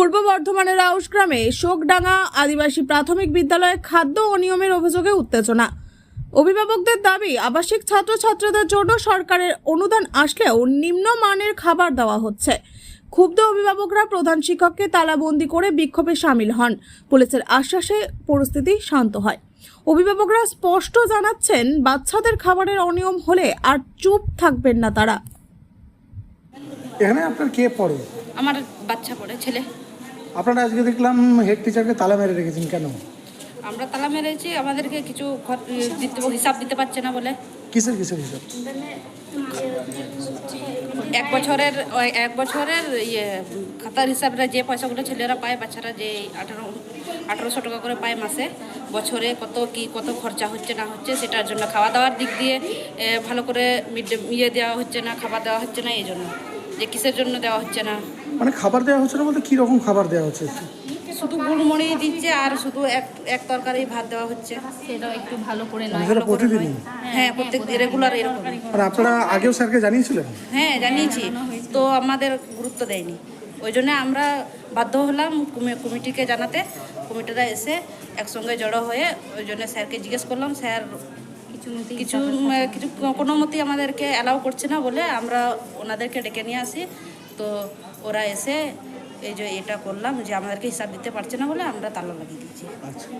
পূর্ব বর্ধমানের আউশ গ্রামে শোকডাঙ্গা আদিবাসী প্রাথমিক বিদ্যালয়ে খাদ্য অনিয়মের অভিযোগে উত্তেজনা। অভিভাবকদের দাবি আবাসিক ছাত্রছাত্রীদের জন্য সরকারের অনুদান আসলেও নিম্নমানের খাবার দেওয়া হচ্ছে। ক্ষুব্ধ অভিভাবকরা প্রধান শিক্ষককে তালাবন্দি করে বিক্ষোভে সামিল হন। পুলিশের আশ্বাসে পরিস্থিতি শান্ত হয়। অভিভাবকরা স্পষ্ট জানাচ্ছেন বাচ্চাদের খাবারের অনিয়ম হলে আর চুপ থাকবেন না তারা। এখানে আপনার কে পড়ে? আমার বাচ্চা পড়ে ছেলে। আপনারা আজকে দেখলাম হেড টিচারকে তালা মেরে রেখেছেন কেন? আমরা তালা মেরেছি আমাদেরকে কিছু দিতে হিসাব দিতে পারছে না বলে। কিসের কিসের হিসাব? এক বছরের এক বছরের ইয়ে খাতার হিসাবটা যে পয়সাগুলো ছেলেরা পায় বাচ্চারা যে আঠারো আঠারোশো টাকা করে পায় মাসে বছরে কত কি কত খরচা হচ্ছে না হচ্ছে সেটার জন্য খাওয়া দাওয়ার দিক দিয়ে ভালো করে মিড ডে ইয়ে দেওয়া হচ্ছে না খাবার দেওয়া হচ্ছে না এই জন্য। যে কিসের জন্য দেওয়া হচ্ছে না মানে খাবার দেওয়া হচ্ছে না বলতে কী রকম খাবার দেওয়া হচ্ছে? শুধু গুড়মুড়ি দিচ্ছে আর শুধু এক এক তরকারি ভাত দেওয়া হচ্ছে। সেটাও একটু ভালো করে মানে নয় সেটা প্রতিদিনই? হ্যাঁ প্রত্যেক রেগুলার এরকম। মানে আপনারা আগেও স্যারকে জানিয়েছিলেন? হ্যাঁ জানিয়েছি। তো আমাদের গুরুত্ব দেয়নি। ওই জন্য আমরা বাধ্য হলাম কমিটিকে জানাতে। কমিটিরা এসে একসঙ্গে জড়ো হয়ে ওই জন্য স্যারকে জিজ্ঞেস করলাম স্যার কিছু কিছু কিছু কোনো মতেই আমাদেরকে অ্যালাউ করছে না বলে আমরা ওনাদেরকে ডেকে নিয়ে আসি। তো ওরা এসে এই যে এটা করলাম যে আমাদেরকে হিসাব দিতে পারছে না বলে আমরা তালা লাগিয়ে দিয়েছি। আচ্ছা।